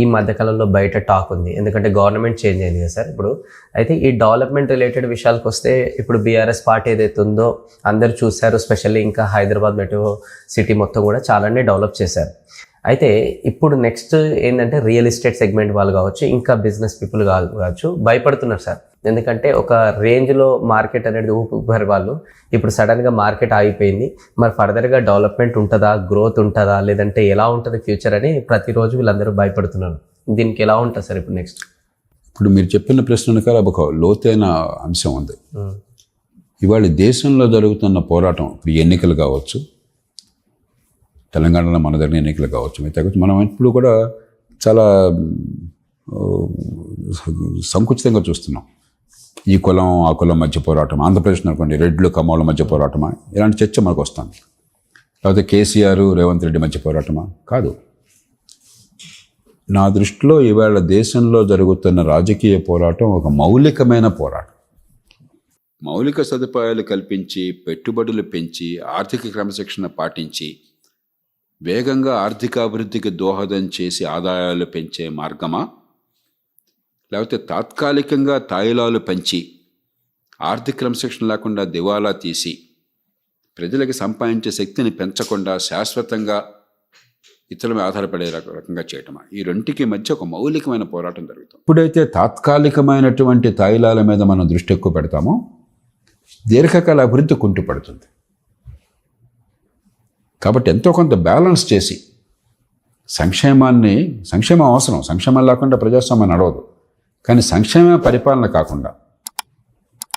ఈ మధ్యకాలంలో బయట టాక్ ఉంది. ఎందుకంటే గవర్నమెంట్ చేంజ్ అయింది కదా సార్ ఇప్పుడు. అయితే ఈ డెవలప్మెంట్ రిలేటెడ్ విషయాలకు వస్తే ఇప్పుడు బీఆర్ఎస్ పార్టీ ఏదైతే ఉందో అందరు చూశారు. స్పెషల్లీ ఇంకా హైదరాబాద్ మెట్రో సిటీ మొత్తం కూడా చాలానే డెవలప్ చేశారు. అయితే ఇప్పుడు నెక్స్ట్ ఏంటంటే రియల్ ఎస్టేట్ సెగ్మెంట్ వాళ్ళు కావచ్చు ఇంకా బిజినెస్ పీపుల్ కావచ్చు భయపడుతున్నారు సార్. ఎందుకంటే ఒక రేంజ్లో మార్కెట్ అనేది ఊపిరి వాళ్ళు. ఇప్పుడు సడన్గా మార్కెట్ ఆగిపోయింది. మరి ఫర్దర్గా డెవలప్మెంట్ ఉంటుందా గ్రోత్ ఉంటుందా లేదంటే ఎలా ఉంటుంది ఫ్యూచర్ అని ప్రతిరోజు వీళ్ళందరూ భయపడుతున్నారు. దీనికి ఎలా ఉంటుంది సార్ ఇప్పుడు నెక్స్ట్ ఇప్పుడు మీరు చెప్పిన ప్రశ్న వెనకాల ఒక లోతైన అంశం ఉంది. ఇవాళ దేశంలో జరుగుతున్న పోరాటం ఇప్పుడు ఎన్నికలు కావచ్చు తెలంగాణలో మన దగ్గర ఎన్నికలు కావచ్చు మిగతా కావచ్చు మనం ఇప్పుడు కూడా చాలా సంకుచితంగా చూస్తున్నాం. ఈ కులం ఆ కులం మధ్య పోరాటం ఆంధ్రప్రదేశ్ అనుకోండి రెడ్లు కమ్మల మధ్య పోరాటమా? ఇలాంటి చర్చ మనకు వస్తుంది. లేకపోతే కేసీఆర్ రేవంత్ రెడ్డి మధ్య పోరాటమా? కాదు. నా దృష్టిలో ఇవాళ దేశంలో జరుగుతున్న రాజకీయ పోరాటం ఒక మౌలికమైన పోరాటం. మౌలిక సదుపాయాలు కల్పించి పెట్టుబడులు పెంచి ఆర్థిక క్రమశిక్షణ పాటించి వేగంగా ఆర్థికాభివృద్ధికి దోహదం చేసి ఆదాయాలు పెంచే మార్గమా? లేకపోతే తాత్కాలికంగా తాయిలాలు పెంచి ఆర్థిక క్రమశిక్షణ లేకుండా దివాలా తీసి ప్రజలకు సంపాదించే శక్తిని పెంచకుండా శాశ్వతంగా ఇతరులపై ఆధారపడే రకంగా చేయటమా? ఈ రెంటికి మధ్య ఒక మౌలికమైన పోరాటం జరుగుతుంది. ఇప్పుడైతే తాత్కాలికమైనటువంటి తాయిలాల మీద మనం దృష్టి ఎక్కువ పెడతామో దీర్ఘకాల అభివృద్ధి కుంటుపడుతుంది. కాబట్టి ఎంతో కొంత బ్యాలెన్స్ చేసి సంక్షేమాన్ని సంక్షేమం అవసరం. సంక్షేమం లేకుండా ప్రజాస్వామ్యం నడవదు. కానీ సంక్షేమ పరిపాలన కాకుండా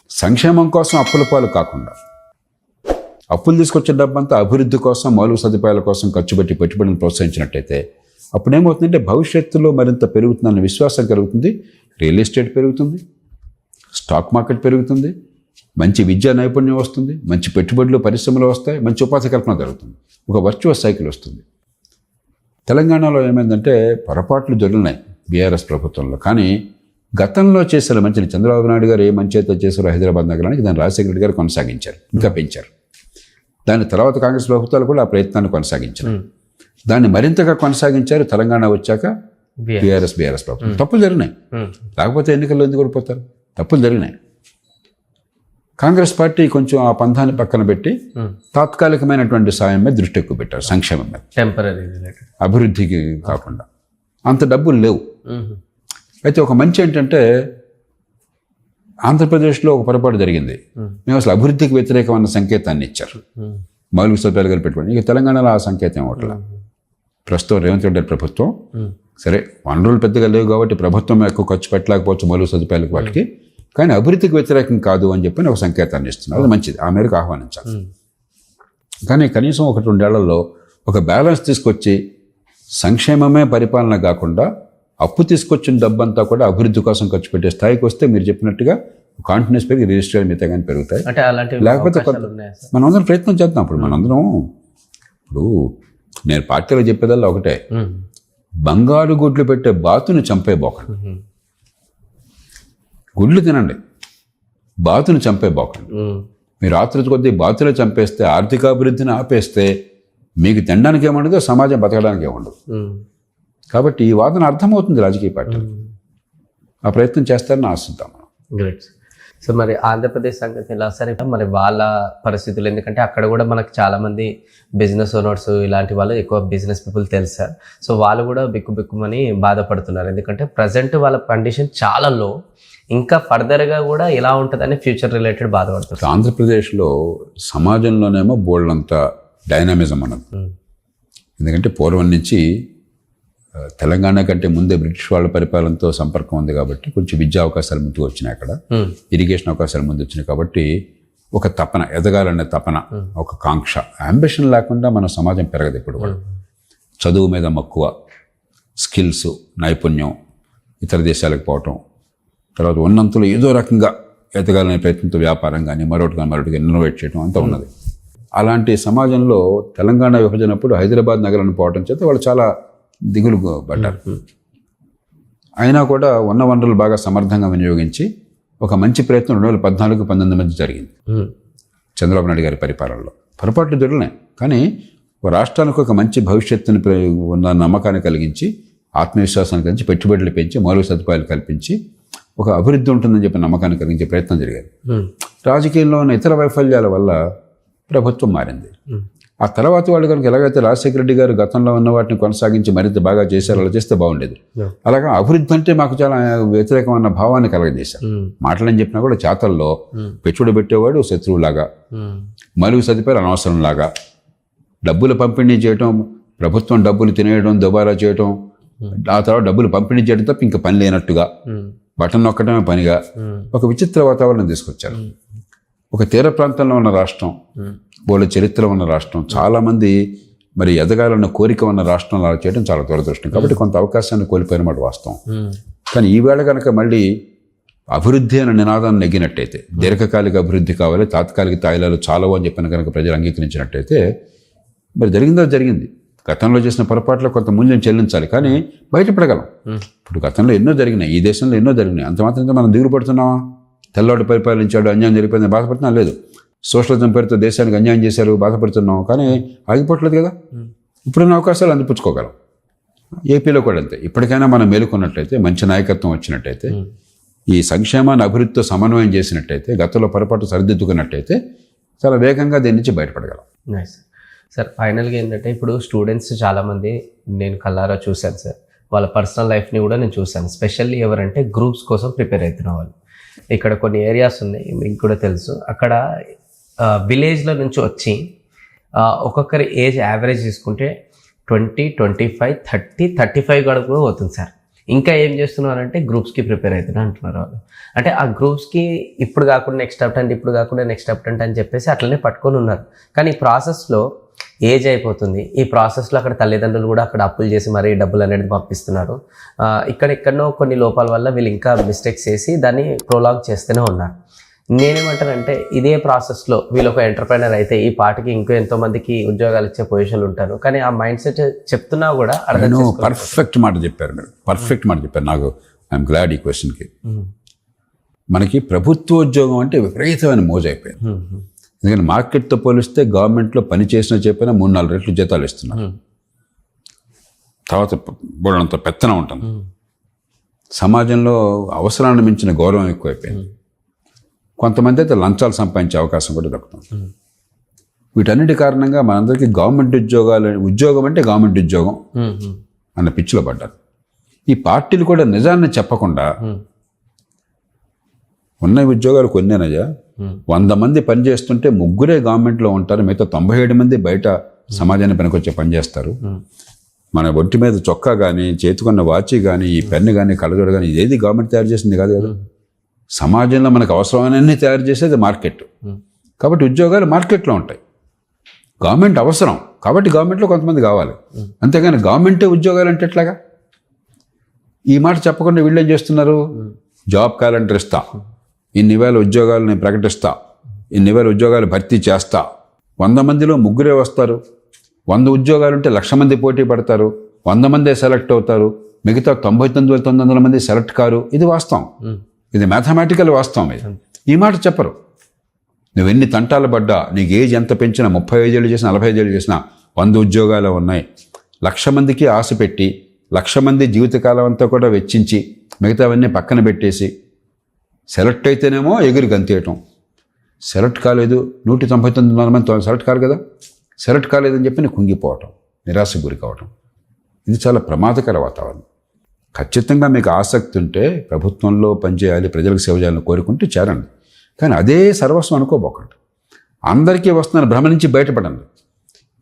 సంక్షేమం కోసం అప్పుల పాలు కాకుండా అప్పులు తీసుకొచ్చే డబ్బంతా అభివృద్ధి కోసం మౌలిక సదుపాయాల కోసం ఖర్చు పెట్టి పెట్టుబడిని ప్రోత్సహించినట్టయితే అప్పుడు ఏమవుతుందంటే భవిష్యత్తులో మరింత పెరుగుతుందన్న విశ్వాసం కలుగుతుంది. రియల్ ఎస్టేట్ పెరుగుతుంది. స్టాక్ మార్కెట్ పెరుగుతుంది. మంచి విద్యా నైపుణ్యం వస్తుంది మంచి పెట్టుబడులు పరిశ్రమలు వస్తాయి మంచి ఉపాధి కల్పన జరుగుతుంది. ఒక వర్చువస్ సైకిల్ వస్తుంది. తెలంగాణలో ఏమైందంటే పొరపాట్లు జరిగినాయి బీఆర్ఎస్ ప్రభుత్వంలో. కానీ గతంలో చేసిన మంచిని చంద్రబాబు నాయుడు గారు ఏ మంచి అయితే చేశారో హైదరాబాద్ నగరానికి దాన్ని రాజశేఖర రెడ్డి గారు కొనసాగించారు ఇంకా పెంచారు. దాని తర్వాత కాంగ్రెస్ ప్రభుత్వాలు కూడా ఆ ప్రయత్నాన్ని కొనసాగించారు. దాన్ని మరింతగా కొనసాగించారు తెలంగాణ వచ్చాక బీఆర్ఎస్. బీఆర్ఎస్ ప్రభుత్వం. తప్పులు జరిగినాయి. లేకపోతే ఎన్నికల్లో ఎందుకు ఓడిపోతారు? తప్పులు జరిగినాయి. కాంగ్రెస్ పార్టీ కొంచెం ఆ పంథాన్ని పక్కన పెట్టి తాత్కాలికమైనటువంటి సాయం మీద దృష్టి ఎక్కువ పెట్టారు సంక్షేమం మీద. టెంపరీ అభివృద్ధికి కాకుండా. అంత డబ్బులు లేవు. అయితే ఒక మంచి ఏంటంటే ఆంధ్రప్రదేశ్లో ఒక పొరపాటు జరిగింది. మేము. అసలు అభివృద్ధికి వ్యతిరేకమైన సంకేతాన్ని ఇచ్చారు. మౌలిక సదుపాయాలు గారు పెట్టుకోండి. ఇక తెలంగాణలో ఆ సంకేతం ఇవ్వట్ల ప్రస్తుతం రేవంత్ రెడ్డి గారి ప్రభుత్వం సరే వనరులు పెద్దగా లేవు కాబట్టి ప్రభుత్వం ఎక్కువ ఖర్చు పెట్టలేకపోవచ్చు మౌలిక సదుపాయాలకు వాటికి. కానీ అభివృద్ధికి వ్యతిరేకం కాదు అని చెప్పి ఒక సంకేతాన్ని ఇస్తున్నారు. అది మంచిది. ఆ మేరకు ఆహ్వానించాలి. కానీ కనీసం ఒక రెండేళ్ళలో ఒక బ్యాలెన్స్ తీసుకొచ్చి సంక్షేమమే పరిపాలన కాకుండా అప్పు తీసుకొచ్చిన డబ్బంతా కూడా అభివృద్ధి కోసం ఖర్చు పెట్టే స్థాయికి వస్తే మీరు చెప్పినట్టుగా కాన్ఫిడెన్స్ పెరిగి రిజిస్టర్ మిగతా కానీ పెరుగుతాయి. లేకపోతే మనందరం ప్రయత్నం చేద్దాం. ఇప్పుడు మనందరం ఇప్పుడు నేను పార్టీలో చెప్పేదల్లా ఒకటే. బంగారు గుడ్లు పెట్టే బాతుని చంపే బోకండి గుడ్లు తినండి. బాతుని చంపే బోకండి మీరు ఆతృత కొద్దీ బాతులు చంపేస్తే ఆర్థికాభివృద్ధిని ఆపేస్తే మీకు తినడానికి ఏముండదు సమాజం బతకడానికి ఏముండదు. కాబట్టి ఈ వాదన అర్థమవుతుంది రాజకీయ పార్టీలు ఆ ప్రయత్నం చేస్తారని ఆశిద్దాం మనం. గ్రేట్ సో మరి ఆంధ్రప్రదేశ్ సంగతి ఎలా? సార్ మరి వాళ్ళ పరిస్థితులు ఎందుకంటే అక్కడ కూడా మనకు చాలా మంది బిజినెస్ ఓనర్స్ ఇలాంటి వాళ్ళు ఎక్కువ బిజినెస్ పీపుల్ తెలుసు సార్. సో వాళ్ళు కూడా బిక్కు బిక్కుమని బాధపడుతున్నారు. ఎందుకంటే ప్రజెంట్ వాళ్ళ కండిషన్ చాలా లో ఇంకా ఫర్దర్గా కూడా ఎలా ఉంటుందని ఫ్యూచర్ రిలేటెడ్ బాధపడుతున్నారు ఆంధ్రప్రదేశ్లో సమాజంలోనేమో బోల్డంత డైనామిజం అన్నది. ఎందుకంటే పూర్వం నుంచి తెలంగాణ కంటే ముందే బ్రిటిష్ వాళ్ళ పరిపాలనతో సంపర్కం ఉంది కాబట్టి కొంచెం విద్యా అవకాశాలు ముందుకు వచ్చినాయి అక్కడ. ఇరిగేషన్ అవకాశాలు ముందు వచ్చినాయి కాబట్టి ఒక తపన ఎదగాలనే తపన ఒక కాంక్ష. అంబిషన్ లేకుండా మన సమాజం పెరగదు ఇప్పుడు చదువు మీద మక్కువ స్కిల్స్ నైపుణ్యం ఇతర దేశాలకు పోవటం తర్వాత ఉన్నంతలో ఏదో రకంగా ఎదగాలనే ప్రయత్నంతో వ్యాపారం కానీ మరొకటి కానీ మరొకటి ఇన్నోవేట్ చేయడం అంతా ఉన్నది. అలాంటి సమాజంలో తెలంగాణ విభజనప్పుడు హైదరాబాద్ నగరాన్ని పోవటం చేత వాళ్ళు చాలా దిగులు పడ్డారు. అయినా కూడా ఉన్న వనరులు బాగా సమర్థంగా వినియోగించి ఒక మంచి ప్రయత్నం రెండు వేల పద్నాలుగు పంతొమ్మిది మధ్య జరిగింది. చంద్రబాబు నాయుడు గారి పరిపాలనలో. పొరపాట్లు దొరికినాయి కానీ ఒక రాష్ట్రానికి ఒక మంచి భవిష్యత్తుని ఉన్న నమ్మకాన్ని కలిగించి ఆత్మవిశ్వాసాన్ని కలిగించి పెట్టుబడులు పెంచి మౌలిక సదుపాయాలు కల్పించి ఒక అభివృద్ధి ఉంటుందని చెప్పి నమ్మకాన్ని కలిగించే ప్రయత్నం జరిగింది ఉమ్, రాజకీయంలో ఉన్న ఇతర వైఫల్యాల వల్ల ప్రభుత్వం మారింది. ఆ తర్వాత వాళ్ళు కనుక ఎలాగైతే రాజశేఖర రెడ్డి గారు గతంలో ఉన్న వాటిని కొనసాగించి మరింత బాగా చేశారు అలా చేస్తే బాగుండేది. అలాగా అభివృద్ధి అంటే మాకు చాలా వ్యతిరేకమైన భావాన్ని కలగజేశారు. మాటలని చెప్పినా కూడా చేతల్లో. పెట్టుబడి పెట్టేవాడు శత్రువులాగా మలుగు సదుపాయాలు అనవసరంలాగా. డబ్బులు పంపిణీ చేయటం ప్రభుత్వం డబ్బులు తినేయడం దుబారా చేయటం ఆ తర్వాత డబ్బులు పంపిణీ చేయడం తప్ప ఇంకా పని లేనట్టుగా. బటన్ నొక్కడమే పనిగా. ఒక విచిత్ర వాతావరణం తీసుకొచ్చారు. ఒక తీర ప్రాంతంలో ఉన్న రాష్ట్రం వాళ్ళ చరిత్ర ఉన్న రాష్ట్రం చాలామంది మరి ఎదగాలన్న కోరిక ఉన్న రాష్ట్రంలో అలా చేయడం చాలా దురదృష్టం. కాబట్టి కొంత అవకాశాన్ని కోల్పోయిన మాట వాస్తవం. కానీ ఈవేళ కనుక మళ్ళీ అభివృద్ధి అనే నినాదాన్ని నెగ్గినట్టయితే దీర్ఘకాలిక అభివృద్ధి కావాలి తాత్కాలిక తాయిలాలు చాలవు అని చెప్పిన కనుక ప్రజలు అంగీకరించినట్టయితే మరి జరిగిందో జరిగింది. గతంలో చేసిన పొరపాట్లో కొంత మూల్యం చెల్లించాలి కానీ బయటపడగలం. ఇప్పుడు గతంలో ఎన్నో జరిగినాయి ఈ దేశంలో ఎన్నో జరిగినాయి. అంత మాత్రంతో మనం దిగులు పడుతున్నామా? తెల్లవాడు పరిపాలించాడు అన్యాయం జరిగిపోయింది బాధపడుతున్నా? లేదు. సోషలిజం పేరుతో దేశానికి అన్యాయం చేశారు బాధపడుతున్నాం కానీ ఆగిపోవట్లేదు కదా. ఇప్పుడున్న అవకాశాలు అందిపుచ్చుకోగలం. ఏపీలో కూడా అంతే. ఇప్పటికైనా మనం మేలుకున్నట్లయితే మంచి నాయకత్వం వచ్చినట్టయితే. ఈ సంక్షేమాన్ని అభివృద్ధితో సమన్వయం చేసినట్టయితే గతంలో పొరపాటు సరిదిద్దుకున్నట్టయితే చాలా వేగంగా దీని నుంచి బయటపడగలం. సార్ ఫైనల్గా ఏంటంటే ఇప్పుడు స్టూడెంట్స్ చాలామంది నేను కల్లారా చూశాను సార్. వాళ్ళ పర్సనల్ లైఫ్ని కూడా నేను చూశాను. స్పెషల్లీ ఎవరంటే గ్రూప్స్ కోసం ప్రిపేర్ అవుతున్న వాళ్ళు. ఇక్కడ కొన్ని ఏరియాస్ ఉన్నాయి మీకు కూడా తెలుసు. అక్కడ విలేజ్లో నుంచి వచ్చి ఒక్కొక్కరి ఏజ్ యావరేజ్ తీసుకుంటే twenty twenty five thirty thirty five గడుపు కూడా పోతుంది సార్. ఇంకా ఏం చేస్తున్నారంటే గ్రూప్స్కి ప్రిపేర్ అవుతున్నా అంటున్నారు వాళ్ళు. అంటే ఆ గ్రూప్స్కి ఇప్పుడు కాకుండా నెక్స్ట్ అప్టెంట్ ఇప్పుడు కాకుండా నెక్స్ట్ అప్టెంట్ అని చెప్పేసి అట్లనే పట్టుకొని ఉన్నారు. కానీ ఈ ప్రాసెస్లో ఏజ్ అయిపోతుంది. ఈ ప్రాసెస్లో అక్కడ తల్లిదండ్రులు కూడా అక్కడ అప్పులు చేసి మరీ డబ్బులు అనేది పంపిస్తున్నారు. ఇక్కడ ఎక్కడనో కొన్ని లోపాల వల్ల వీళ్ళు ఇంకా మిస్టేక్స్ చేసి దాన్ని ప్రోలాగ్ చేస్తూనే ఉన్నారు. నేనేమంటానంటే ఇదే ప్రాసెస్లో వీళ్ళు ఒక ఎంటర్ప్రైనర్ అయితే ఈ పాటికి ఇంకో ఎంతో మందికి ఉద్యోగాలు ఇచ్చే పొజిషన్లు ఉంటారు. కానీ ఆ మైండ్ సెట్ చెప్తున్నా కూడా అర్థం పర్ఫెక్ట్ మాట చెప్పారు మీరు. పర్ఫెక్ట్ మాట చెప్పారు. నాకు ఐఎమ్ గ్లాడ్ ఈ క్వశ్చన్కి మనకి ప్రభుత్వ ఉద్యోగం అంటే విపరీతమైన మోజు అయిపోయింది. ఉమ్, ఉమ్, ఎందుకంటే మార్కెట్తో పోలిస్తే గవర్నమెంట్లో పని చేసినా చెప్పినా మూడు నాలుగు రెట్లు జీతాలు ఇస్తున్నారు. తర్వాత బోడంత పెత్తనం ఉంటుంది. సమాజంలో అవసరాన్ని మించిన గౌరవం ఎక్కువైపోయింది. కొంతమంది అయితే లంచాలు సంపాదించే అవకాశం కూడా దక్కుతుంది. వీటన్నిటి కారణంగా మనందరికీ గవర్నమెంట్ ఉద్యోగాలు ఉద్యోగం అంటే గవర్నమెంట్ ఉద్యోగం అన్న పిచ్చిలో పడ్డారు. ఈ పార్టీలు కూడా నిజాన్ని చెప్పకుండా ఉన్న ఉద్యోగాలు కొన్నేనయ్యా వంద మంది పనిచేస్తుంటే ముగ్గురే గవర్నమెంట్లో ఉంటారు మిగతా తొంభై ఏడు మంది బయట సమాజాన్ని పనికొచ్చే పని చేస్తారు. మన ఒంటి మీద చొక్కా కానీ చేతికున్న వాచి కానీ ఈ పెన్ను కానీ కళ్ళజోడు కానీ ఇదేది గవర్నమెంట్ తయారు చేసింది కాదు కదా. సమాజంలో మనకు అవసరమైనన్ని తయారు చేసేది మార్కెట్. కాబట్టి ఉద్యోగాలు మార్కెట్లో ఉంటాయి. గవర్నమెంట్ అవసరం. కాబట్టి గవర్నమెంట్లో కొంతమంది కావాలి. అంతేగాని గవర్నమెంటే ఉద్యోగాలు అంటే ఎట్లాగా? ఈ మాట చెప్పకుండా వీళ్ళు ఏం చేస్తున్నారు? జాబ్ క్యాలెండర్ ఇస్తా. ఇన్ని వేల ఉద్యోగాలు నేను ప్రకటిస్తా. ఇన్ని వేల ఉద్యోగాలు భర్తీ చేస్తా. వంద మందిలో ముగ్గురే వస్తారు. వంద ఉద్యోగాలు ఉంటే లక్ష మంది పోటీ పడతారు. వంద మందే సెలెక్ట్ అవుతారు. మిగతా తొంభై తొమ్మిది వేల తొమ్మిది వందల మంది సెలెక్ట్ కారు. ఇది వాస్తవం. ఇది మ్యాథమెటికల్ వాస్తవం ఇది. ఈ మాట చెప్పరు. నువ్వు ఎన్ని తంటాలు పడ్డా నీకు ఏజ్ ఎంత పెంచినా ముప్పై ఐదేళ్ళు చేసినా నలభై ఐదేళ్ళు చేసినా వంద ఉద్యోగాలు ఉన్నాయి. లక్ష మందికి ఆశ పెట్టి లక్ష మంది జీవితకాలం అంతా కూడా వెచ్చించి మిగతావన్నీ పక్కన పెట్టేసి సెలెక్ట్ అయితేనేమో ఎగిరి గంతేయటం. సెలెక్ట్ కాలేదు నూట తొంభై తొమ్మిది వందల మంది సెలెక్ట్ కాదు కదా? సెలెక్ట్ కాలేదని చెప్పి నేను కుంగిపోవటం నిరాశకు గురి కావటం. ఇది చాలా ప్రమాదకర వాతావరణం. ఖచ్చితంగా మీకు ఆసక్తి ఉంటే ప్రభుత్వంలో పనిచేయాలి ప్రజలకు సేవ చేయాలని కోరుకుంటే చేరండి. కానీ అదే సర్వస్వం అనుకోబోకండి. అందరికీ వస్తున్న భ్రమ నుంచి బయటపడండి.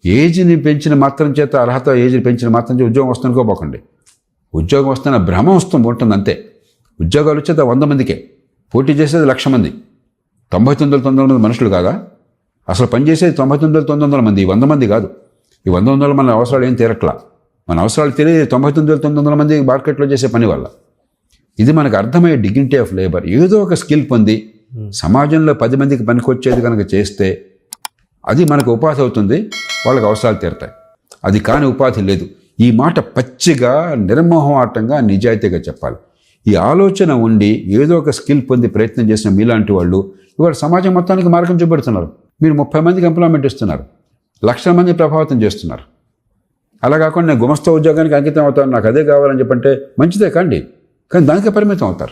ఏజ్ని పెంచిన మాత్రం చేత అర్హత ఏజ్ని పెంచిన మాత్రం చేత ఉద్యోగం వస్తుందనుకోబోకండి. ఉద్యోగం వస్తున్న భ్రమ వస్తుంది ఉంటుంది అంతే ఉద్యోగాలు వచ్చేది వంద మందికే. పోటీ చేసేది లక్ష మంది. తొంభై తొమ్మిది వందల తొమ్మిది వందల మనుషులు కాదా? అసలు పనిచేసేది తొంభై తొమ్మిది వందల తొమ్మిది వందల మంది వంద మంది కాదు. ఈ వంద వందల మన అవసరాలు ఏం తీరట్లా? మన అవసరాలు తెలియదు తొంభై తొమ్మిది తొమ్మిది వందల మంది మార్కెట్లో చేసే పని వల్ల. ఇది మనకు అర్థమయ్యే డిగ్నిటీ ఆఫ్ లేబర్ ఏదో ఒక స్కిల్ పొంది సమాజంలో పది మందికి పనికొచ్చేది కనుక చేస్తే అది మనకు ఉపాధి అవుతుంది వాళ్ళకి అవసరాలు తీరుతాయి. అది కాని ఉపాధి లేదు. ఈ మాట పచ్చిగా నిర్మోహమాటంగా నిజాయితీగా చెప్పాలి. ఈ ఆలోచన ఉండి ఏదో ఒక స్కిల్ పొంది ప్రయత్నం చేసిన మీలాంటి వాళ్ళు ఇవాళ సమాజం మొత్తానికి మార్గం చూపెడుతున్నారు. మీరు ముప్పై మందికి ఎంప్లాయ్మెంట్ ఇస్తున్నారు. లక్షల మంది ప్రభావితం చేస్తున్నారు. అలా కాకుండా నేను గుమస్తా ఉద్యోగానికి అంకితం అవుతాను నాకు అదే కావాలని చెప్పంటే మంచిదే కండి. కానీ దానికే పరిమితం అవుతారు.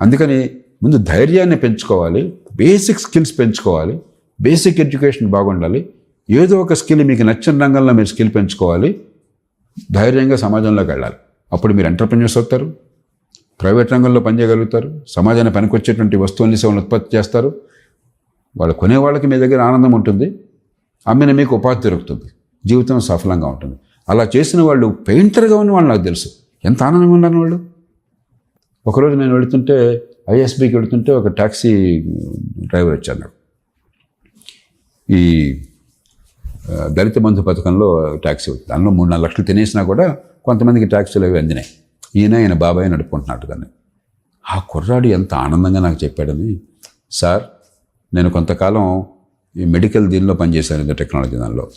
అందుకని ముందు ధైర్యాన్ని పెంచుకోవాలి. బేసిక్ స్కిల్స్ పెంచుకోవాలి. బేసిక్ ఎడ్యుకేషన్ బాగుండాలి. ఏదో ఒక స్కిల్ మీకు నచ్చిన రంగంలో మీరు స్కిల్ పెంచుకోవాలి. ధైర్యంగా సమాజంలోకి వెళ్ళాలి. అప్పుడు మీరు ఎంటర్ప్రెన్యూర్స్ అవుతారు. ప్రైవేట్ రంగంలో పనిచేయగలుగుతారు. సమాజాన్ని పనికొచ్చేటువంటి వస్తువుల్ని సేవలను ఉత్పత్తి చేస్తారు. వాళ్ళు కొనే వాళ్ళకి మీ దగ్గర ఆనందం ఉంటుంది. అమ్మిన మీకు ఉపాధి దొరుకుతుంది. జీవితం సఫలంగా ఉంటుంది. అలా చేసిన వాళ్ళు పెయింటర్గా ఉన్న వాళ్ళు నాకు తెలుసు. ఎంత ఆనందంగా ఉన్నాను వాళ్ళు? ఒకరోజు నేను వెళుతుంటే ఐఎస్బికి వెళుతుంటే ఒక ట్యాక్సీ డ్రైవర్ వచ్చాను నాకు. ఈ దళిత బంధు పథకంలో ట్యాక్సీ వచ్చింది దానిలో మూడు నాలుగు లక్షలు తినేసినా కూడా కొంతమందికి ట్యాక్సీలు అవి అందినాయి. ఈయన ఆయన బాబాయ్ నడుపుకుంటున్నాడు కానీ. ఆ కుర్రాడు ఎంత ఆనందంగా నాకు చెప్పాడని. సార్ నేను కొంతకాలం ఈ మెడికల్ దీనిలో పనిచేశాను ఏదో టెక్నాలజీ దానిలో.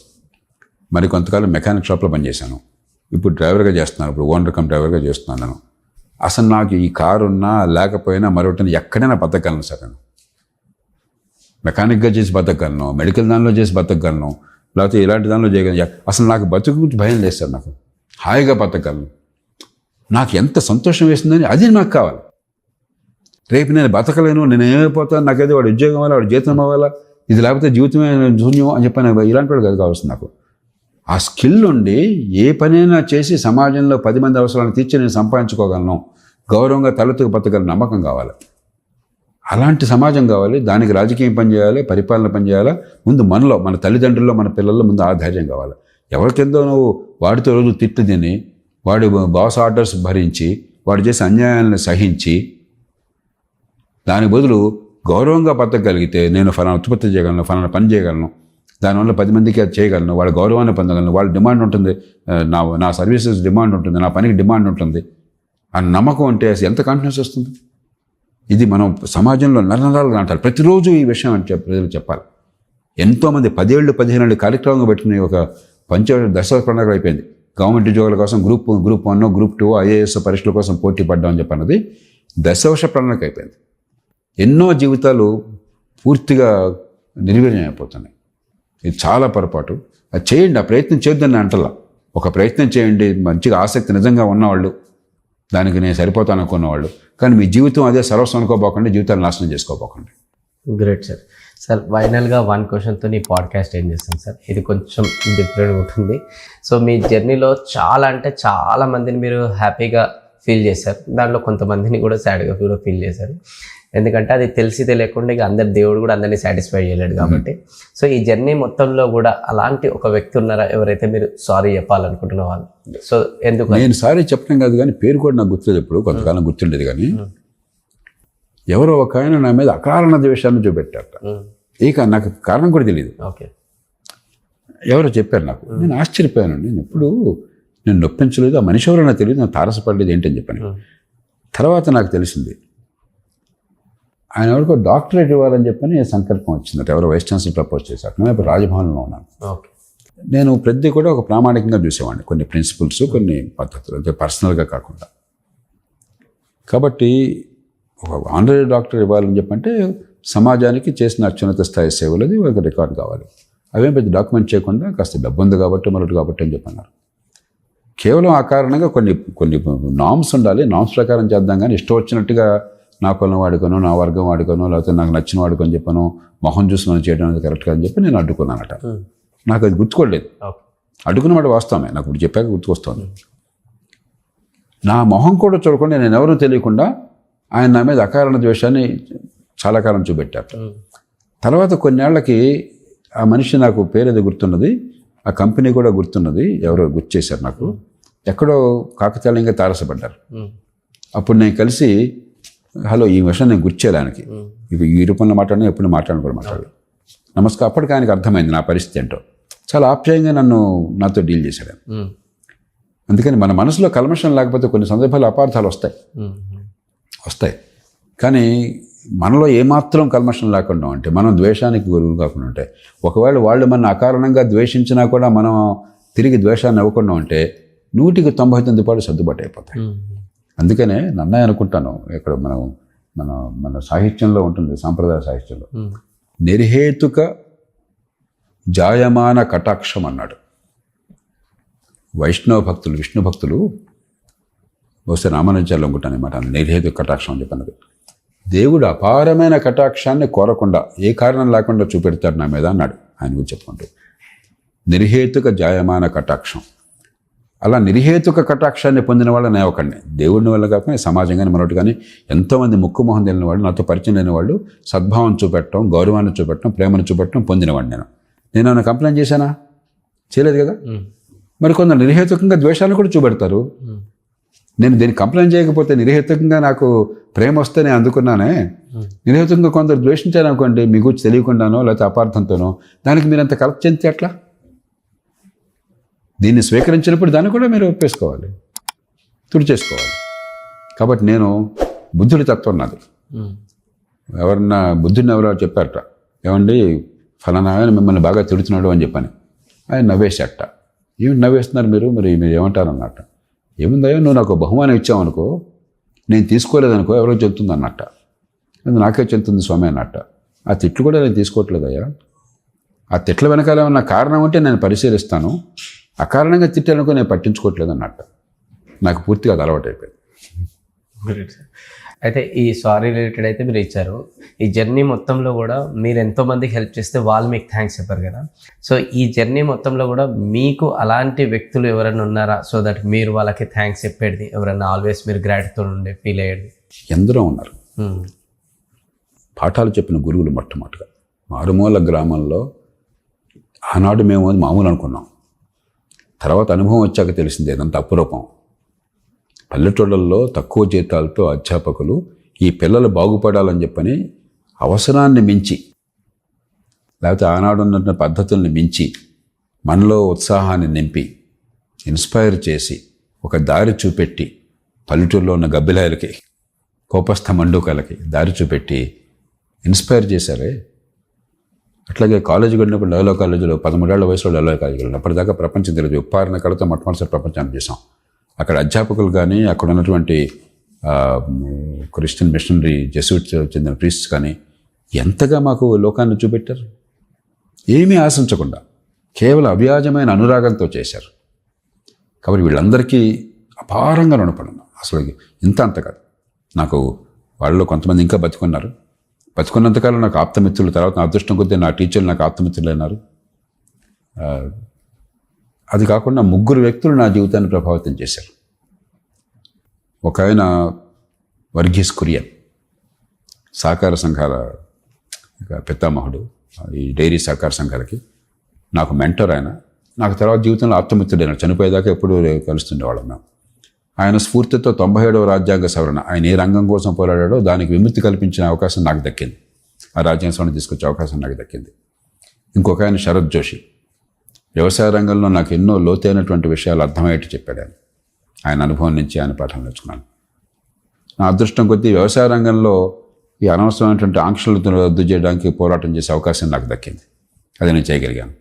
మరి కొంతకాలం మెకానిక్ షాప్లో పనిచేశాను. ఇప్పుడు డ్రైవర్గా చేస్తున్నాను ఇప్పుడు ఓనర్ కమ్ డ్రైవర్గా చేస్తున్నాను నేను. అసలు నాకు ఈ కారు ఉన్నా లేకపోయినా మరొకటి ఎక్కడైనా బతకగలను సార్ నేను. మెకానిక్గా చేసి బతకగలను మెడికల్ దానిలో చేసి బతకగలను లేకపోతే ఇలాంటి దానిలో చేయగలను. అసలు నాకు బతుకు గురించి భయం లేదు సార్ నాకు. హాయిగా బతకగలను. నాకు ఎంత సంతోషం వేసిందని అది నాకు కావాలి. రేపు నేను బతకలేను నేను ఏమైపోతాను నాకైతే వాడు ఉద్యోగం అవ్వాలి వాడు జీతం అవ్వాలా ఇది లేకపోతే జీవితమే శూన్యం అని చెప్పాను ఇలాంటి వాడు కాదు కావాల్సింది నాకు. ఆ స్కిల్ ఉండి ఏ పనైనా చేసి సమాజంలో పది మంది అవసరాలను తీర్చి నేను సంపాదించుకోగలను. గౌరవంగా తలెత్తుకు బతకగల నమ్మకం కావాలి. అలాంటి సమాజం కావాలి దానికి రాజకీయం పనిచేయాలి పరిపాలన పనిచేయాలి ముందు మనలో మన తల్లిదండ్రుల్లో మన పిల్లల్లో ముందు ఆ ధైర్యం కావాలి. ఎవరికెందో నువ్వు వాడితో రోజు తిట్టు తిని వాడు బాస్ ఆర్డర్స్ భరించి వాడు చేసే అన్యాయాలను సహించి దాని బదులు గౌరవంగా బతకగలిగితే నేను ఫలానా ఉత్పత్తి చేయగలను ఫలానా పని చేయగలను దానివల్ల పది మందికి అది చేయగలను వాళ్ళ గౌరవాన్ని పొందగలను వాళ్ళ డిమాండ్ ఉంటుంది నా నా సర్వీసెస్ డిమాండ్ ఉంటుంది నా పనికి డిమాండ్ ఉంటుంది. ఆ నమ్మకం అంటే ఎంత కాన్ఫిడెన్స్ వస్తుంది? ఇది మనం సమాజంలో నరనరాలు అంటారు. ప్రతిరోజు ఈ విషయం అంటే ప్రజలు చెప్పాలి. ఎంతోమంది పదేళ్ళు పదిహేను ఏళ్ళు కార్యక్రమంగా పెట్టిన ఒక పంచ దశ పండుగ అయిపోయింది. గవర్నమెంట్ ఉద్యోగాల కోసం group group one group two IAS పరీక్షల కోసం పోటీ పడ్డామని చెప్పన్నది దశవర్ష ప్రణాళిక అయిపోయింది. ఎన్నో జీవితాలు పూర్తిగా నిర్వీర్యం అయిపోతున్నాయి ఇది చాలా పొరపాటు. అది చేయండి ఆ ప్రయత్నం చేద్దని అంటలా. ఒక ప్రయత్నం చేయండి మంచిగా ఆసక్తి నిజంగా ఉన్నవాళ్ళు దానికి నేను సరిపోతాను అనుకున్నవాళ్ళు. కానీ మీ జీవితం అదే సర్వస్వం అనుకోపోకండి జీవితాన్ని నాశనం చేసుకోపోకండి గ్రేట్ సార్ సార్ ఫైనల్గా వన్ క్వశ్చన్తో ఈ పాడ్కాస్ట్ ఏం చేస్తాను సార్? ఇది కొంచెం డిఫరెంట్ ఉంటుంది. సో మీ జర్నీలో చాలా అంటే చాలా మందిని మీరు హ్యాపీగా ఫీల్ చేశారు. దాంట్లో కొంతమందిని కూడా సాడ్గా కూడా ఫీల్ చేశారు. ఎందుకంటే అది తెలిసి తెలియకుండా ఇక అందరి దేవుడు కూడా అందరినీ సాటిస్ఫై చేయలేడు కాబట్టి. సో ఈ జర్నీ మొత్తంలో కూడా అలాంటి ఒక వ్యక్తి ఉన్నారా? ఎవరైతే మీరు సారీ చెప్పాలనుకుంటున్న వాళ్ళు? సో ఎందుకు? నేను సారీ చెప్పడం కాదు కానీ పేరు కూడా నాకు గుర్తులేదు ఇప్పుడు కొంతకాలం గుర్తుండేది కానీ. ఎవరో ఒక ఆయన నా మీద అకారణ ద్వేషాన్ని చూపెట్టారట. ఇక నాకు కారణం కూడా తెలియదు ఓకే. ఎవరో చెప్పారు నాకు. నేను ఆశ్చర్యపోయాను. నేను ఎప్పుడు నేను నొప్పించలేదు. ఆ మనిషి ఎవరో నాకు తెలియదు. నాకు తారసపడలేదు. ఏంటని చెప్పాను. తర్వాత నాకు తెలిసింది ఆయన ఎవరికో డాక్టరేట్ ఇవ్వాలని చెప్పని సంకల్పం వచ్చిందట. ఎవరో వైస్ ఛాన్సలర్ ప్రపోజ్ చేశారు. నేను ఇప్పుడు రాజభవన్లో ఉన్నాను. ఓకే. నేను ప్రతి కూడా ఒక ప్రామాణికంగా చూసేవాడిని. కొన్ని ప్రిన్సిపల్స్ కొన్ని పద్ధతులు అంటే పర్సనల్గా కాకుండా. కాబట్టి ఒక ఆనరీ డాక్టర్ ఇవ్వాలని చెప్పంటే సమాజానికి చేసిన అత్యున్నత స్థాయి సేవలు అది ఒక రికార్డ్ కావాలి. అవేం పెద్ద డాక్యుమెంట్ చేయకుండా కాస్త డబ్బు ఉంది కాబట్టి మరొకటి కాబట్టి అని చెప్పన్నారు. కేవలం ఆ కారణంగా కొన్ని కొన్ని నామ్స్ ఉండాలి. నామ్స్ ప్రకారం చేద్దాం కానీ ఇష్టం వచ్చినట్టుగా నా కులం వాడుకోను నా వర్గం వాడుకోను లేకపోతే నాకు నచ్చిన వాడుకొని చెప్పను మొహం చూసి మనం చేయడం అనేది కరెక్ట్ కాదని చెప్పి నేను అడ్డుకున్నానట. నాకు అది గుర్తుకోలేదు. ఓకే. అడ్డుకున్న మాట వాస్తవమే. నాకు ఇప్పుడు చెప్పాక గుర్తుకొస్తుంది. నా మొహం కూడా చూడకుండా నేను ఎవరూ తెలియకుండా ఆయన నా మీద అకారణ ద్వేషాన్ని చాలా కాలం చూపెట్టారు. తర్వాత కొన్నేళ్ళకి ఆ మనిషి నాకు పేరేదో గుర్తున్నది ఆ కంపెనీ కూడా గుర్తున్నది ఎవరో గుర్తు చేశారు నాకు. ఎక్కడో కాకతాళీయంగా తారసపడ్డారు. అప్పుడు నేను కలిసి హలో ఈ విషయం నేను గుర్తు చేయడానికి ఇవి ఈ రూపంలో మాట్లాడినా ఎప్పుడు మాట్లాడను కూడా మాట్లాడు. నమస్కారం అప్పటికి ఆయనకు అర్థమైంది నా పరిస్థితి ఏంటో. చాలా ఆప్యాయంగా నన్ను నాతో డీల్ చేశాడు. అందుకని మన మనసులో కల్మషం లేకపోతే కొన్ని సందర్భాలు అపార్థాలు వస్తాయి. వస్తాయి. కానీ మనలో ఏమాత్రం కల్మషం లేకుండా ఉంటే మనం ద్వేషానికి గురువు కాకుండా ఉంటే ఒకవేళ వాళ్ళు మన అకారణంగా ద్వేషించినా కూడా మనం తిరిగి ద్వేషాన్ని ఇవ్వకుండా ఉంటే నూటికి తొంభై తొమ్మిది పాటు సర్దుబాటు అయిపోతాయి. అందుకనే నన్నే అనుకుంటాను ఇక్కడ మనం మన మన సాహిత్యంలో ఉంటుంది సాంప్రదాయ సాహిత్యంలో. నిర్హేతుక జాయమాన కటాక్షం అన్నాడు. వైష్ణవ భక్తులు విష్ణు భక్తులు బహుశా రామానుజాలు అనుకుంటాను అనమాట నిర్హేతు కటాక్షం అని చెప్పన్నది దేవుడు అపారమైన కటాక్షాన్ని కోరకుండా ఏ కారణం లేకుండా చూపెడతాడు నా మీద అన్నాడు. ఆయన గురించి చెప్పుకుంటూ నిర్హేతుక జాయమాన కటాక్షం. అలా నిర్హేతుక కటాక్షాన్ని పొందిన వాళ్ళు నేను ఒకడిని. దేవుడిని వల్ల కాకుండా సమాజం కానీ మరొకటి కానీ ఎంతోమంది ముక్కు మొహం తెలియని వాళ్ళు నాతో పరిచయం లేని వాళ్ళు సద్భావం చూపెట్టడం గౌరవాన్ని చూపెట్టడం ప్రేమను చూపెట్టడం పొందినవాడిని నేను. నేను ఏమైనా కంప్లైంట్ చేశానా? చేయలేదు కదా? మరి కొందరు నిర్హేతుకంగా ద్వేషాలను కూడా చూపెడతారు. నేను దీన్ని కంప్లైంట్ చేయకపోతే నిర్హేతుకంగా నాకు ప్రేమ వస్తే నేను అందుకున్నానే. నిర్హేతుకంగా కొందరు ద్వేషించారు అనుకోండి మీ గురించి తెలియకుండానో లేకపోతే అపార్థంతోనో దానికి మీరు అంత కలెక్ట్ చెందితే ఎట్లా? దీన్ని స్వీకరించినప్పుడు దాన్ని కూడా మీరు ఒప్పేసుకోవాలి. తుడిచేసుకోవాలి కాబట్టి నేను బుద్ధుడి తత్వం నాది. ఎవరన్నా బుద్ధుడిని ఎవరో చెప్పారట ఏమండి ఫలానా ఆయన మిమ్మల్ని బాగా తిడుతున్నాడు అని చెప్పని. ఆయన నవ్వేసేట ఏమి నవ్వేస్తున్నారు మీరు? మరి మీరు ఏమంటారు అన్నట్ట ఏముందయ్యో? నువ్వు నాకు బహుమానం ఇచ్చావనుకో నేను తీసుకోలేదనుకో ఎవరో చెప్తుంది అన్నట్ట. అది నాకే చెందుతుంది స్వామి అన్నట్ట. ఆ తిట్లు కూడా నేను తీసుకోవట్లేదయ్యా. ఆ తిట్ల వెనకాల ఏమన్నా కారణం ఉంటే నేను పరిశీలిస్తాను. అకారణంగా తిట్టాలనుకో నేను పట్టించుకోవట్లేదు అన్నట్ట. నాకు పూర్తిగా అది అలవాటు అయిపోయింది అయితే ఈ సారీ రిలేటెడ్ అయితే మీరు ఇచ్చారు. ఈ జర్నీ మొత్తంలో కూడా మీరు ఎంతో మందికి హెల్ప్ చేస్తే వాళ్ళు మీకు థ్యాంక్స్ చెప్పారు కదా. సో ఈ జర్నీ మొత్తంలో కూడా మీకు అలాంటి వ్యక్తులు ఎవరైనా ఉన్నారా? సో దట్ మీరు వాళ్ళకి థ్యాంక్స్ చెప్పేది ఎవరైనా ఆల్వేస్ మీరు గ్రాటిట్యూడ్ ఉండే ఫీల్ అయ్యేది. ఎందరో ఉన్నారు. పాఠాలు చెప్పిన గురువులు మొట్టమొదటిగా. మారుమూల గ్రామంలో ఆనాడు మేము మామూలు అనుకున్నాం. తర్వాత అనుభవం వచ్చాక తెలిసింది ఇదంతా అపురూపం. పల్లెటూళ్ళల్లో తక్కువ జీతాలతో అధ్యాపకులు ఈ పిల్లలు బాగుపడాలని చెప్పని అవసరాన్ని మించి లేకపోతే ఆనాడు ఉన్న పద్ధతుల్ని మించి మనలో ఉత్సాహాన్ని నింపి ఇన్స్పైర్ చేసి ఒక దారి చూపెట్టి పల్లెటూరులో ఉన్న గబ్బిలాయలకి కోపస్థ మండూకాలకి దారి చూపెట్టి ఇన్స్పైర్ చేశారే? అట్లాగే కాలేజీకి వెళ్ళినప్పుడు లయోలా కాలేజీలో పదమూడేళ్ళ వయసులో లయోలా కాలేజీకి వెళ్ళినప్పటిదాకా ప్రపంచం తెలియదు ఉప్పారణ కళతో మొట్టమొదటిసారి ప్రపంచాన్ని చేసాం. అక్కడ అధ్యాపకులు కానీ అక్కడ ఉన్నటువంటి క్రిస్టియన్ మిషనరీ జెసూట్ చెందిన ప్రీస్ట్ కానీ ఎంతగా మాకు లోకాన్ని చూపెట్టారు? ఏమీ ఆశించకుండా కేవలం అవ్యాజమైన అనురాగంతో చేశారు. కాబట్టి వీళ్ళందరికీ అపారంగా రుణపడున్నాం అసలు ఇంత అంత కాదు. నాకు వాళ్ళలో కొంతమంది ఇంకా బతుకున్నారు. బతుకున్నంతకాలం నాకు ఆప్తమిత్రులు తర్వాత నా అదృష్టం కొద్దీ నా టీచర్లు నాకు ఆప్తమిత్రులు అయినారు అది కాకుండా ముగ్గురు వ్యక్తులు నా జీవితాన్ని ప్రభావితం చేశారు. ఒక ఆయన వర్గీస్ కురియన్ సహకార సంఘాల ఒక పితామహుడు ఈ డైరీ సహకార సంఘాలకి నాకు మెంటర్ ఆయన. నాకు తర్వాత జీవితంలో ఆత్మమిత్రుడైన చనిపోయేదాకా ఎప్పుడు కలుస్తుండేవాళ్ళం మేము. ఆయన స్ఫూర్తితో తొంభై ఏడవ రాజ్యాంగ సవరణ ఆయన ఏ రంగం కోసం పోరాడాడో దానికి విముక్తి కల్పించిన అవకాశం నాకు దక్కింది. ఆ రాజ్యాంగ సవరణ తీసుకొచ్చే అవకాశం నాకు దక్కింది. ఇంకొక ఆయన శరత్ జోషి వ్యవసాయ రంగంలో నాకు ఎన్నో లోతైనటువంటి విషయాలు అర్థమయ్యేట్టు చెప్పాడు ఆయన. ఆయన అనుభవం నుంచి ఆయన పాఠం నేర్చుకున్నాను. నా అదృష్టం కొద్దీ వ్యవసాయ రంగంలో ఈ అనవసరమైనటువంటి ఆంక్షలతో రద్దు చేయడానికి పోరాటం చేసే అవకాశం నాకు దక్కింది. అది నేను చేయగలిగాను.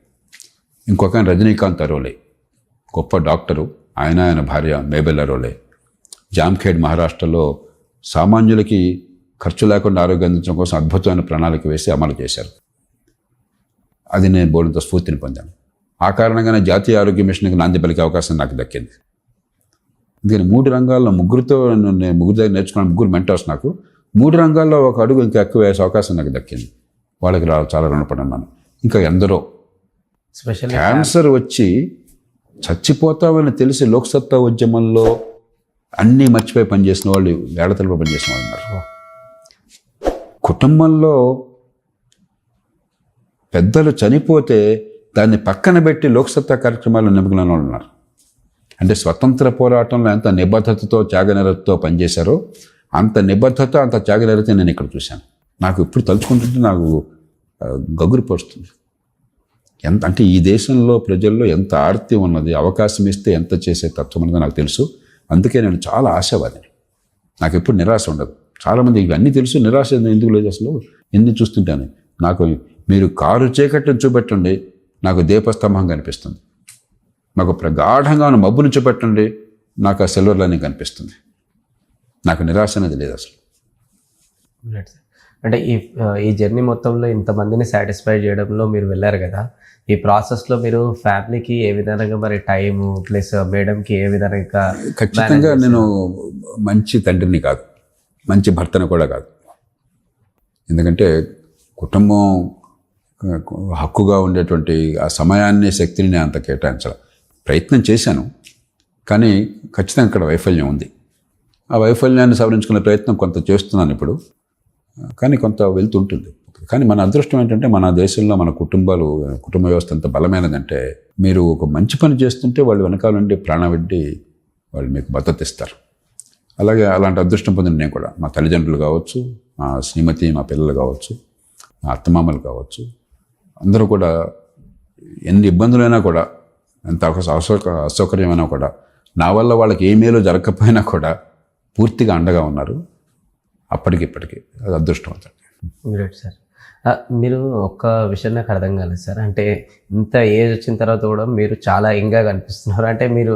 ఇంకొక ఆయన రజనీకాంత్ అరోలే. గొప్ప డాక్టరు. ఆయన ఆయన భార్య మేబెల్ అరోలే. జామ్ఖేడ్ మహారాష్ట్రలో సామాన్యులకి ఖర్చు లేకుండా ఆరోగ్యం అందించడం కోసం అద్భుతమైన ప్రణాళిక వేసి అమలు చేశారు. అది నేను బోర్డుతో స్ఫూర్తిని పొందాను. ఆ కారణంగానే జాతీయ ఆరోగ్య మిషన్కి నాంది పలికే అవకాశం నాకు దక్కింది. అందుకని మూడు రంగాల్లో ముగ్గురితో నేను ముగ్గురు దగ్గర నేర్చుకున్న ముగ్గురు మెంటర్స్ నాకు మూడు రంగాల్లో ఒక అడుగు ఇంకా ఎక్కువ వేసే అవకాశం నాకు దక్కింది. వాళ్ళకి చాలా రుణపడి ఉన్నాను ఇంకా ఎందరో స్పెషల్ క్యాన్సర్ వచ్చి చచ్చిపోతామని తెలిసి లోక్సత్తా ఉద్యమంలో అన్నీ మర్చిపోయి పనిచేసిన వాళ్ళు వేళ తలపు పనిచేసిన వాళ్ళు ఉన్నారు. కుటుంబంలో పెద్దలు చనిపోతే దాన్ని పక్కన పెట్టి లోక్సత్తా కార్యక్రమాల్లో నిమగ్నంలో ఉన్నారు. అంటే స్వతంత్ర పోరాటంలో ఎంత నిబద్ధతతో త్యాగనిరతతో పనిచేశారో అంత నిబద్ధత అంత త్యాగనిరత నేను ఇక్కడ చూశాను. నాకు ఇప్పుడు తలుచుకుంటుంటే నాకు గగురు పరుస్తుంది ఎంత అంటే ఈ దేశంలో ప్రజల్లో ఎంత ఆర్తి ఉన్నది అవకాశం ఇస్తే ఎంత చేసే తత్వం ఉన్నదో నాకు తెలుసు. అందుకే నేను చాలా ఆశావాదిని. నాకు ఎప్పుడు నిరాశ ఉండదు. చాలామంది ఇవన్నీ తెలుసు నిరాశ ఎందుకు లేదు అసలు? ఎన్ని చూస్తుంటాను. నాకు మీరు కారు చీకటిని చూపెట్టండి. నాకు దీపస్తంభం కనిపిస్తుంది. నాకు ప్రగాఢంగా ఉన్న మబ్బును చూపెట్టండి నాకు ఆ సిల్వర్ లైనింగ్ కనిపిస్తుంది. నాకు నిరాశ అనేది లేదు అసలు. అంటే ఈ ఈ జర్నీ మొత్తంలో ఇంతమందిని సాటిస్ఫై చేయడంలో మీరు వెళ్ళారు కదా. ఈ ప్రాసెస్లో మీరు ఫ్యామిలీకి ఏ విధంగా మరి టైము ప్లస్ మేడంకి ఏ విధంగా ఖచ్చితంగా నేను మంచి తండ్రిని కాదు. మంచి భర్తను కూడా కాదు. ఎందుకంటే కుటుంబం హక్కుగా ఉండేటువంటి ఆ సమయాన్ని శక్తిని నేను అంత కేటాయించాలి. ప్రయత్నం చేశాను కానీ ఖచ్చితంగా ఇక్కడ వైఫల్యం ఉంది. ఆ వైఫల్యాన్ని సవరించుకునే ప్రయత్నం కొంత చేస్తున్నాను ఇప్పుడు కానీ కొంత వెళ్తుంటుంది. కానీ మన అదృష్టం ఏంటంటే మన దేశంలో మన కుటుంబాలు కుటుంబ వ్యవస్థ ఎంత బలమైనదంటే మీరు ఒక మంచి పని చేస్తుంటే వాళ్ళు వెనకాల నుండి ప్రాణపెట్టి వాళ్ళు మీకు మద్దతు ఇస్తారు. అలాగే అలాంటి అదృష్టం పొందిన నేను కూడా మా తల్లిదండ్రులు కావచ్చు మా శ్రీమతి మా పిల్లలు కావచ్చు మా అత్తమామలు కావచ్చు అందరూ కూడా ఎన్ని ఇబ్బందులైనా కూడా ఎంత అసౌ- అసౌక అసౌకర్యమైనా కూడా నా వల్ల వాళ్ళకి ఏ మేలు జరగకపోయినా కూడా పూర్తిగా అండగా ఉన్నారు. అప్పటికి ఇప్పటికి అది అదృష్టం అవుతుంది గ్రేట్ సార్ మీరు ఒక్క విషయం నాకు అర్థం కాలేదు సార్ అంటే ఇంత ఏజ్ వచ్చిన తర్వాత కూడా మీరు చాలా యంగ్గా కనిపిస్తున్నారు. అంటే మీరు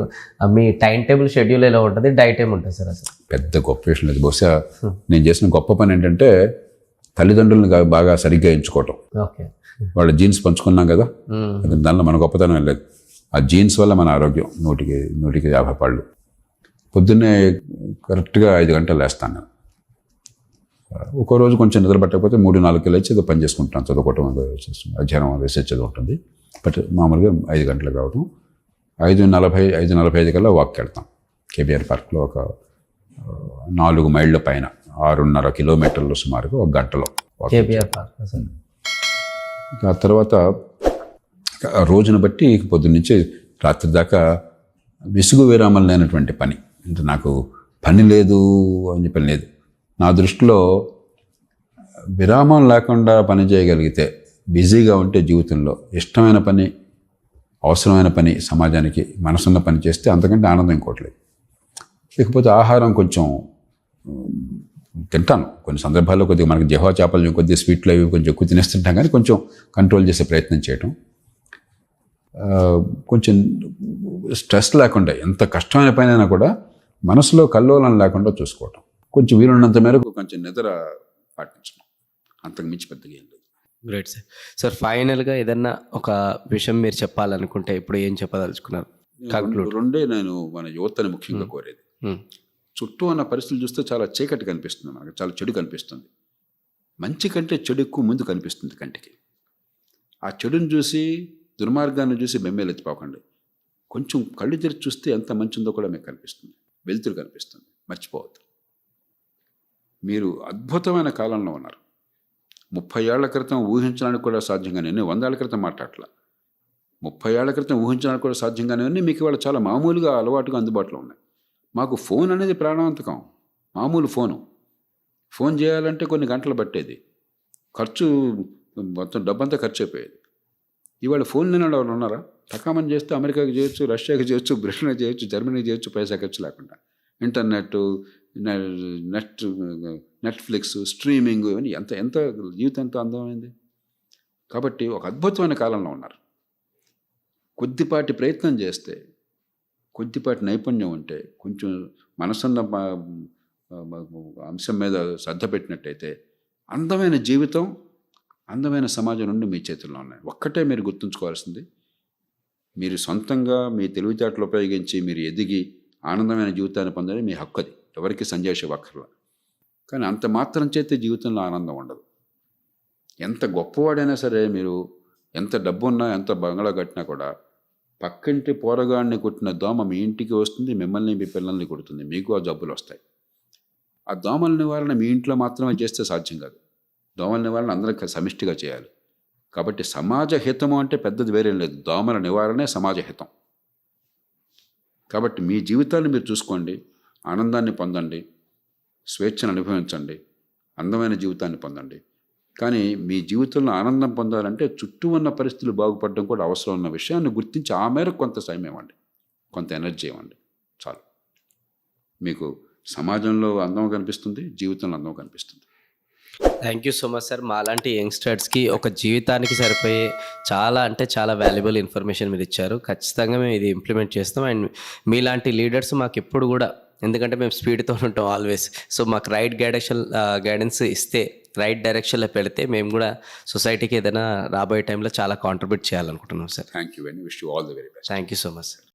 మీ టైం టేబుల్ షెడ్యూల్ ఎలా ఉంటుంది? డైట్ ఏమి ఉంటుంది సార్ అసలు? పెద్ద గొప్ప విషయం లేదు. బహుశా నేను చేసిన గొప్ప పని ఏంటంటే తల్లిదండ్రులను బాగా సరిగ్గా ఎంచుకోవటం. ఓకే వాళ్ళ జీన్స్ పంచుకున్నాం కదా. దానిలో మన గొప్పతనం లేదు. ఆ జీన్స్ వల్ల మన ఆరోగ్యం నూటికి నూటికి యాభై పళ్ళు. పొద్దున్నే కరెక్ట్గా ఐదు గంటలు లేస్తాను నేను. ఒక్కో రోజు కొంచెం నిద్ర పట్టకపోతే మూడు నాలుగు లేచి ఏదో పని చేసుకుంటాను చదువుకోవటం. అధ్యయనం రీసెర్చ్ ఏదో ఉంటుంది బట్ మామూలుగా ఐదు గంటలకు రావడం ఐదు నలభై ఐదు నలభై ఐదు కల్లా వాక్కి వెళ్తాం కేబీఆర్ పార్క్లో ఒక నాలుగు మైళ్ళ పైన ఆరున్నర కిలోమీటర్లు సుమారుగా ఒక గంటలో కేబిఆర్ పార్క్ ఆ తర్వాత రోజును బట్టి పొద్దున్నుంచి రాత్రి దాకా విసుగు విరామం లేనటువంటి పని. అంటే నాకు పని లేదు అని చెప్పి లేదు. నా దృష్టిలో విరామం లేకుండా పని చేయగలిగితే బిజీగా ఉంటే జీవితంలో ఇష్టమైన పని అవసరమైన పని సమాజానికి మనసున్న పని చేస్తే అంతకంటే ఆనందం ఇంకోట్లేదు లేకపోతే ఆహారం కొంచెం తింటాను. కొన్ని సందర్భాల్లో కొద్దిగా మనకి జహా చేపలు కొద్దిగా స్వీట్లు అవి కొంచెం ఎక్కువ తినేస్తుంటాం కానీ కొంచెం కంట్రోల్ చేసే ప్రయత్నం చేయటం. కొంచెం స్ట్రెస్ లేకుండా ఎంత కష్టమైన పనైనా కూడా మనసులో కల్లోలం లేకుండా చూసుకోవటం. కొంచెం వీలున్నంత మేరకు కొంచెం నిద్ర పాటించడం అంతకు మించి పెద్దగా ఏం లేదు. గ్రేట్ సార్ సార్ ఫైనల్గా ఏదన్నా ఒక విషయం మీరు చెప్పాలనుకుంటే ఇప్పుడు ఏం చెప్పదలుచుకున్నారు. రెండే నేను మన యువతని ముఖ్యంగా కోరేది. మ్మ్. చుట్టూ ఉన్న పరిస్థితులు చూస్తే చాలా చీకటి కనిపిస్తుంది మనకు చాలా చెడు కనిపిస్తుంది. మంచి కంటే చెడు ఎక్కువ ముందు కనిపిస్తుంది కంటికి. ఆ చెడుని చూసి దుర్మార్గాన్ని చూసి బెమ్మేలెత్తిపోకండి. కొంచెం కళ్ళు తెరిచి చూస్తే ఎంత మంచి ఉందో కూడా మీకు కనిపిస్తుంది. వెలుతురు కనిపిస్తుంది. మర్చిపోవద్దు. మీరు అద్భుతమైన కాలంలో ఉన్నారు. ముప్పై ఏళ్ళ క్రితం ఊహించడానికి కూడా సాధ్యంగా నేను వందేళ్ళ క్రితం మాట్లాడట్లా ముప్పై ఏళ్ళ క్రితం ఊహించడానికి కూడా సాధ్యంగానే మీకు ఇవాళ చాలా మామూలుగా అలవాటుగా అందుబాటులో ఉన్నాయి. మాకు ఫోన్ అనేది ప్రాణాంతకం మామూలు ఫోను. ఫోన్ చేయాలంటే కొన్ని గంటలు పట్టేది. ఖర్చు మొత్తం డబ్బంతా ఖర్చు అయిపోయేది ఇవాళ ఫోన్ లేని వాళ్ళు ఉన్నారా? తకామని చేస్తే అమెరికాకి చేయొచ్చు రష్యాకి చేయొచ్చు బ్రిటన్కి చేయొచ్చు జర్మనీకి చేయొచ్చు పైసా ఖర్చు లేకుండా. ఇంటర్నెట్ నెట్ నెట్ఫ్లిక్స్ స్ట్రీమింగ్ ఇవన్నీ ఎంత ఎంత జీవితం ఎంత అందమైంది? కాబట్టి ఒక అద్భుతమైన కాలంలో ఉన్నారు. కొద్దిపాటి ప్రయత్నం చేస్తే కొద్దిపాటి నైపుణ్యం ఉంటే కొంచెం మనసున్న అంశం మీద శ్రద్ధ పెట్టినట్టయితే అందమైన జీవితం అందమైన సమాజం నుండి మీ చేతుల్లో ఉన్నాయి. ఒక్కటే మీరు గుర్తుంచుకోవాల్సింది మీరు సొంతంగా మీ తెలివితేటలు ఉపయోగించి మీరు ఎదిగి ఆనందమైన జీవితాన్ని పొందడం మీ హక్కు అది. ఎవరికి సంజయ్ అక్కర్లా. కానీ అంత మాత్రం చేతే జీవితంలో ఆనందం ఉండదు. ఎంత గొప్పవాడైనా సరే మీరు ఎంత డబ్బు ఉన్నా ఎంత బంగళా కట్టినా కూడా పక్కింటి పోరగాడిని కొట్టిన దోమ మీ ఇంటికి వస్తుంది మిమ్మల్ని మీ పిల్లల్ని కొడుతుంది. మీకు ఆ జబ్బులు వస్తాయి. ఆ దోమల నివారణ మీ ఇంట్లో మాత్రమే చేస్తే సాధ్యం కాదు. దోమల నివారణ అందరం సమిష్టిగా చేయాలి. కాబట్టి సమాజ హితము అంటే పెద్దది వేరేం లేదు. దోమల నివారణే సమాజ హితం. కాబట్టి మీ జీవితాన్ని మీరు చూసుకోండి ఆనందాన్ని పొందండి స్వేచ్ఛను అనుభవించండి అందమైన జీవితాన్ని పొందండి. కానీ మీ జీవితంలో ఆనందం పొందాలంటే చుట్టూ ఉన్న పరిస్థితులు బాగుపడడం కూడా అవసరం ఉన్న విషయాన్ని గుర్తించి ఆ మేరకు కొంత సమయం ఇవ్వండి. కొంత ఎనర్జీ ఇవ్వండి. చాలు. మీకు సమాజంలో అందం కనిపిస్తుంది జీవితంలో అందం కనిపిస్తుంది. Thank you so much sir. మాలాంటి యంగ్స్టర్స్కి ఒక జీవితానికి సరిపోయే చాలా అంటే చాలా వాల్యుబుల్ ఇన్ఫర్మేషన్ మీరు ఇచ్చారు. ఖచ్చితంగా మేము ఇది ఇంప్లిమెంట్ చేస్తాం. అండ్ మీలాంటి లీడర్స్ మాకు ఎప్పుడు కూడా ఎందుకంటే మేము స్పీడ్తో ఉంటాం ఆల్వేస్. సో మాకు రైట్ గైడెన్షన్ గైడెన్స్ ఇస్తే రైట్ డైరెక్షన్లో పెడితే మేము కూడా సొసైటీకి ఏదైనా రాబోయే టైంలో చాలా కాంట్రిబ్యూట్ చేయాలనుకుంటున్నాం sir thank you and wish you all the very best thank you so much sir